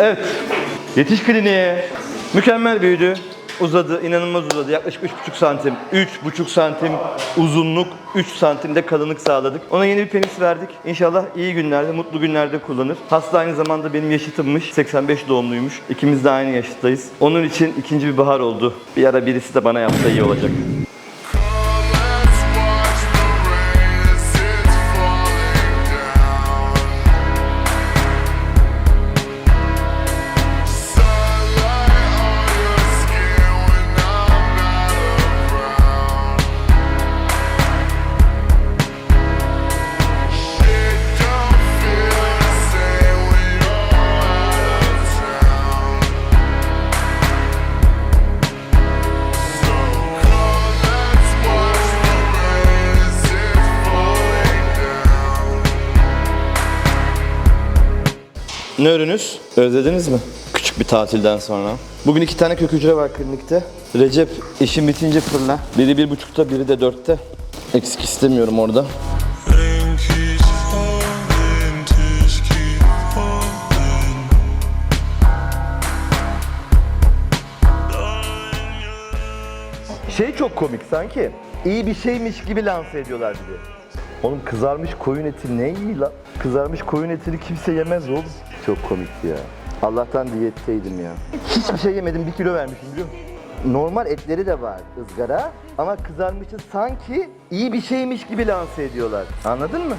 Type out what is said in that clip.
Evet. Yetiş kliniğe. Mükemmel büyüdü. Uzadı, inanılmaz uzadı. Yaklaşık 3,5 santim. 3,5 santim uzunluk, 3 santim de kalınlık sağladık. Ona yeni bir penis verdik. İnşallah iyi günlerde, mutlu günlerde kullanır. Hasta aynı zamanda benim yaşıtımmış. 85 doğumluymuş. İkimiz de aynı yaşıttayız. Onun için ikinci bir bahar oldu. Bir ara birisi de bana yapsa iyi olacak. Ne ürünüz? Özlediniz mi? Küçük bir tatilden sonra. Bugün iki tane kök hücre var klinikte. Recep işin bitince fırla. Biri bir buçukta, biri de dörtte. Eksik istemiyorum orada. Şey çok komik sanki. İyi bir şeymiş gibi lanse ediyorlar bizi. Oğlum kızarmış koyun eti ne iyi la? Kızarmış koyun etini kimse yemez oğlum. Çok komikti ya. Allah'tan diyetteydim ya. Hiçbir şey yemedim, bir kilo vermişim biliyor musun? Normal etleri de var ızgara ama kızarmışı sanki iyi bir şeymiş gibi lanse ediyorlar. Anladın mı?